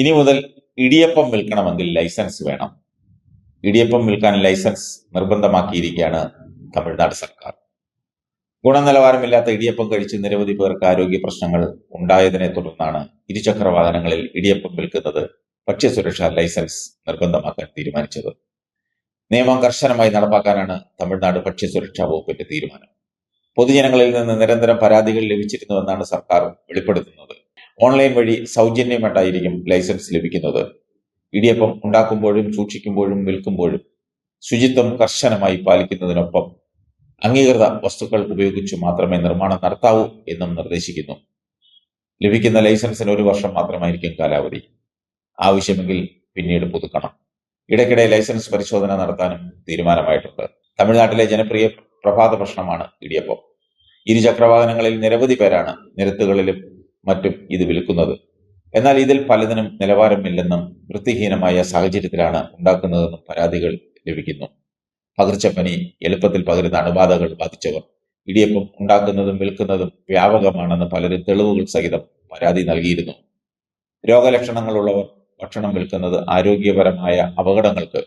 ഇനി മുതൽ ഇടിയപ്പം വിൽക്കണമെങ്കിൽ ലൈസൻസ് വേണം. ഇടിയപ്പം വിൽക്കാൻ ലൈസൻസ് നിർബന്ധമാക്കിയിരിക്കുകയാണ് തമിഴ്നാട് സർക്കാർ. ഗുണനിലവാരമില്ലാത്ത ഇടിയപ്പം കഴിച്ച് നിരവധി പേർക്ക് ആരോഗ്യ പ്രശ്നങ്ങൾ ഉണ്ടായതിനെ തുടർന്നാണ് ഇരുചക്ര വാഹനങ്ങളിൽ ഇടിയപ്പം വിൽക്കുന്നത് ഭക്ഷ്യസുരക്ഷാ ലൈസൻസ് നിർബന്ധമാക്കാൻ തീരുമാനിച്ചത്. നിയമം കർശനമായി നടപ്പാക്കാനാണ് തമിഴ്നാട് ഭക്ഷ്യസുരക്ഷാ വകുപ്പിന്റെ തീരുമാനം. പൊതുജനങ്ങളിൽ നിന്ന് നിരന്തരം പരാതികൾ ലഭിച്ചിരുന്നുവെന്നാണ് സർക്കാർ വെളിപ്പെടുത്തുന്നത്. ഓൺലൈൻ വഴി സൗജന്യമായിട്ടായിരിക്കും ലൈസൻസ് ലഭിക്കുന്നത്. ഇടിയപ്പം ഉണ്ടാക്കുമ്പോഴും സൂക്ഷിക്കുമ്പോഴും വിൽക്കുമ്പോഴും ശുചിത്വം കർശനമായി പാലിക്കുന്നതിനൊപ്പം അംഗീകൃത വസ്തുക്കൾ ഉപയോഗിച്ച് മാത്രമേ നിർമ്മാണം നടത്താവൂ എന്നും നിർദ്ദേശിക്കുന്നു. ലഭിക്കുന്ന ലൈസൻസിന് ഒരു വർഷം മാത്രമായിരിക്കും കാലാവധി. ആവശ്യമെങ്കിൽ പിന്നീട് പുതുക്കണം. ഇടയ്ക്കിടെ ലൈസൻസ് പരിശോധന നടത്താനും തീരുമാനമായിട്ടുണ്ട്. തമിഴ്നാട്ടിലെ ജനപ്രിയ പ്രഭാത ഭക്ഷണമാണ് ഇടിയപ്പം. ഇരുചക്രവാഹനങ്ങളിൽ നിരവധി പേരാണ് നിരത്തുകളിലും മറ്റും ഇത് വിൽക്കുന്നത്. എന്നാൽ ഇതിൽ പലതിനും നിലവാരമില്ലെന്നും വൃത്തിഹീനമായ സാഹചര്യത്തിലാണ് ഉണ്ടാക്കുന്നതെന്നും പരാതികൾ ലഭിക്കുന്നു. പകർച്ചപ്പനി എളുപ്പത്തിൽ പകരുന്ന അണുബാധകൾ ബാധിച്ചവർ ഇടിയപ്പം ഉണ്ടാക്കുന്നതും വിൽക്കുന്നതും വ്യാപകമാണെന്ന് പലരും തെളിവുകൾ സഹിതം പരാതി നൽകിയിരുന്നു. രോഗലക്ഷണങ്ങളുള്ളവർ ഭക്ഷണം വിൽക്കുന്നത് ആരോഗ്യപരമായ അപകടങ്ങൾക്ക്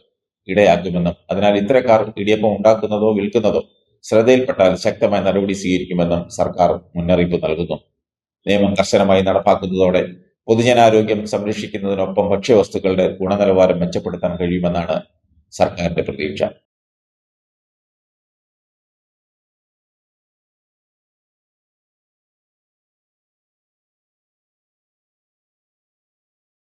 ഇടയാക്കുമെന്നും അതിനാൽ ഇത്തരക്കാർ ഇടിയപ്പം ഉണ്ടാക്കുന്നതോ വിൽക്കുന്നതോ ശ്രദ്ധയിൽപ്പെട്ടാൽ ശക്തമായ നടപടി സ്വീകരിക്കുമെന്നും സർക്കാർ മുന്നറിയിപ്പ് നൽകുന്നു. നിയമം കർശനമായി നടപ്പാക്കുന്നതോടെ പൊതുജനാരോഗ്യം സംരക്ഷിക്കുന്നതിനൊപ്പം ഭക്ഷ്യവസ്തുക്കളുടെ ഗുണനിലവാരം മെച്ചപ്പെടുത്താൻ കഴിയുമെന്നാണ് സർക്കാരിന്റെ പ്രതീക്ഷ.